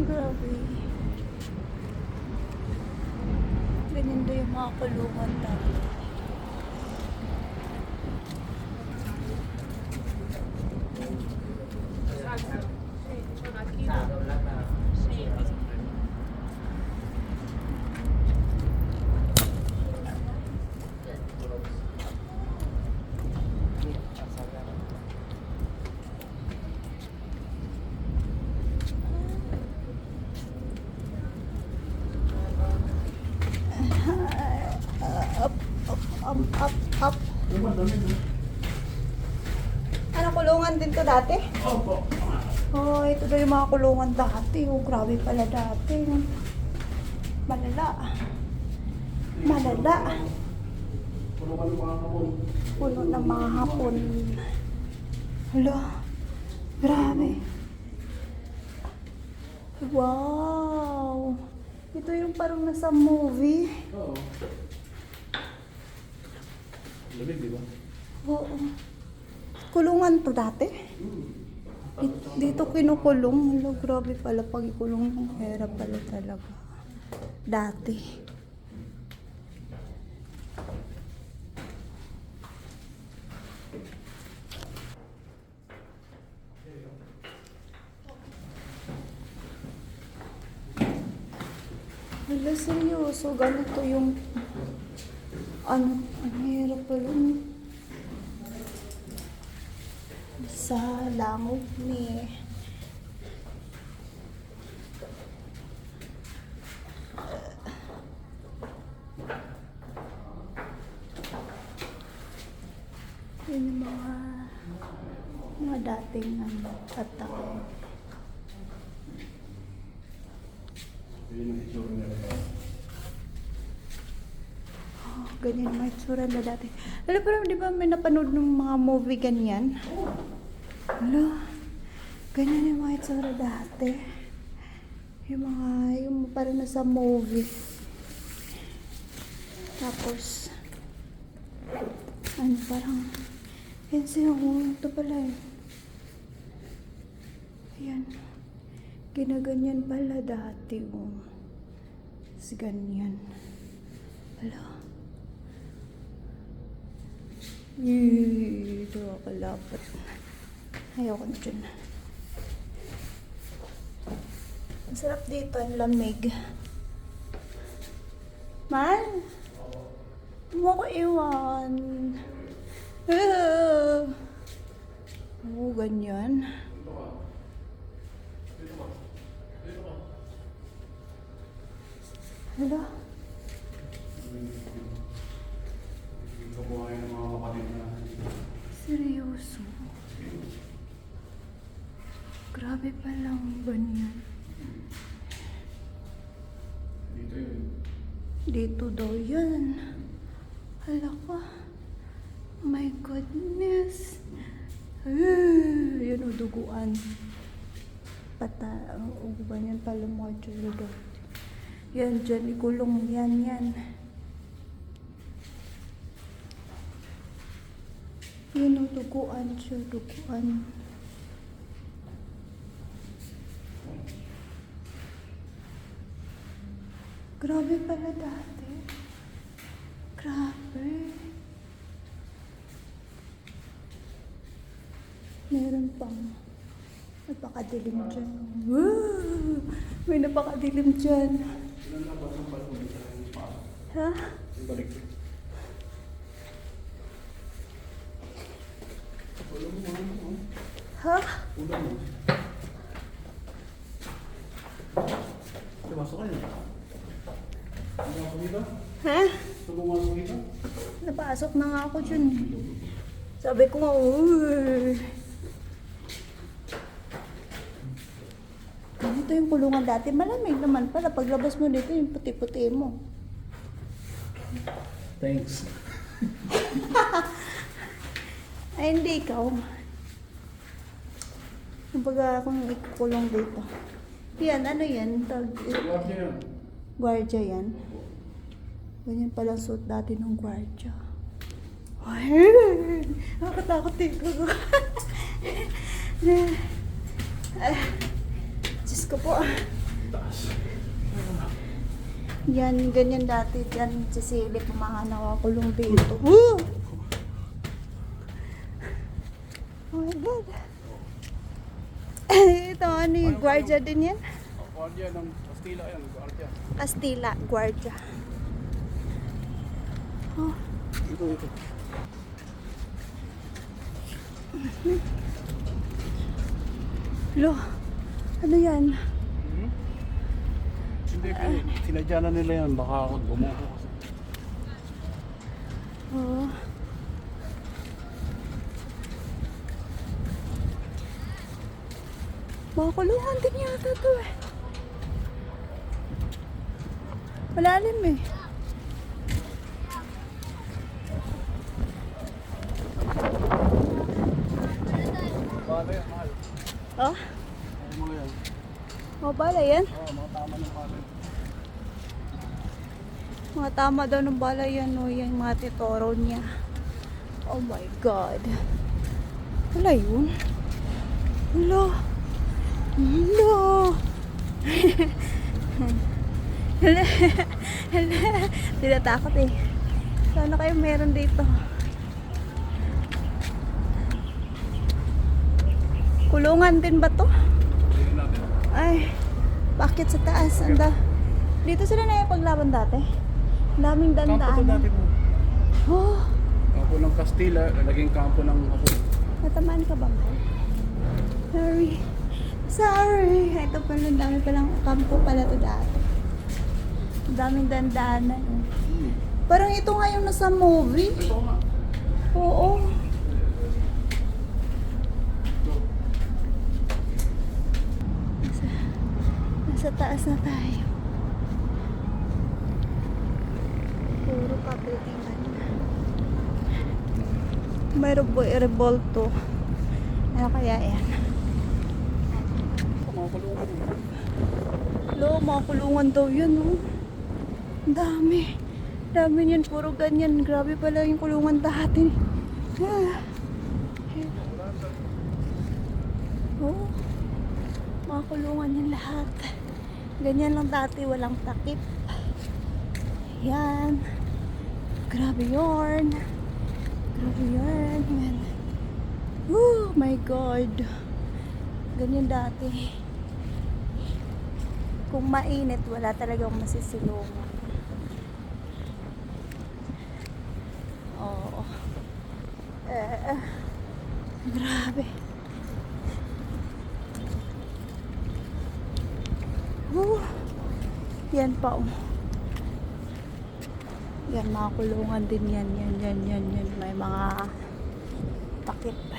Grabe. Ganyan daw yung mga kulungan dati. Up, up, up. Ano, kulungan din to dati? Opo. Oh, ito daw yung mga kulungan dati. Oh, grabe pala dati. Malala. Malala. Puno ka ng mga kapon. Puno ng mga hapon. Hala. Grabe. Wow. Ito yung parang nasa movie. Oo. Lamig, di ba? Oo. Kulungan to dati? Di- Dito kinukulong. Hala, grabe pala pag ikulong ng pera pala talaga. Dati. Hala, seryoso. Ganito yung... Ano, ang hirap pala. Sa langog ni... Yun yung mga mga dating ano. Yun ang itsura nila. Oh, ganyan mga itsura na dati. Alam pero di ba may napanood ng mga movie ganyan? Hala, ganyan yung mga itsura dati. Yung mga, yung parang nasa movie. Tapos, ano parang, yan siya, oh, ito pala eh. Ayan. Ginaganyan pala dati, oh. Tapos ganyan. Hala. Ito ako lapot. Ayoko na dyan. Ang sarap dito, ang lamig. Man! Huwag ko iwan. Ah. Oo, ganyan. Hala. Ito po ngayon ng mga kapatid na. Seryoso. Grabe palang ganyan. Dito yun. Dito daw yan. Hala ka. My goodness. Ah, yan o, duguan. Pata, ang uban yan pala mga daw. Yan, dyan, ikulong. Yan, yan. Yun o, duguan siya, duguan. Grabe pala dati. Grabe. Meron pang napakadilim dyan. Wow! May napakadilim dyan. Na? Ha? Ha? Ulo mo. Pumasok ka yun. Dito? Ha? Dito? Napasok na nga ako dyan. Sabi ko nga, uy. Ganito yung kulungan dati. Malamig naman pala. Paglabas mo dito, yung puti-puti mo. Thanks. Ay, hindi ikaw. Kumbaga akong ikukulong dito. Yan, ano yan? Tag, Huwag niya yun. gwardiya yan. Ganyan pala suit dati ng gwardiya. Ay, nakakatakot dito. Ay, Diyos ko po. Yan, ganyan dati. Yan, sisilip ang mga nakakulong dito. Woo! Oh my God. Ito, ano yung gwardiya din yan? Guardia ng Kastila yan, guardia. Kastila, gwardiya. Oh, Ito, ito. lo. Ano yan? Hmm? Hindi, pin- sinadya na nila yan. Baka ako gumuho kasi. Oh. Mga kulungan din yata to eh. Malalim eh. Bala yan, mahal. Oh, mga yan? bala yan. Oo, mga tama ng bala. Mga tama daw ng bala yan o yung mga titoro niya. Oh my God. Wala yun. Wala. Wala. Hala. Hala. Tinatakot eh. Sana kayo meron dito. Kulungan din ba to? Ay, bakit sa taas? Anda. Dito sila na yung paglaban dati. Ang daming Kampo to dandaan. dati po. Oh, Kampo ng Kastila, naging kampo ng Hapon. natamaan ka ba, Mal? Sorry. Sorry. Ito pala, ang dami palang kampo pala to dati. Ang daming dandaanan. Hmm. Parang ito nga yung nasa movie. Ito nga. Oo. Ito. Nasa, nasa taas na tayo. Puro kapitingan. Mayroon po i-revolto. Ano kaya yan? Lo, mga kulungan daw yun, oh. Dami. Dami niyan, puro ganyan. Grabe pala yung kulungan dati. Ah. Oo. Mga kulungan yan lahat. Ganyan lang dati, walang takip. Yan. Grabe yarn. Grabe yarn. Yan. Oh my God. Ganyan dati. Kung mainit, wala talagang masisilungan. Oo. Eh, eh. grabe. Oh. Yan pa oh. Yan mga kulungan din yan, yan, yan, yan, yan. May mga takip.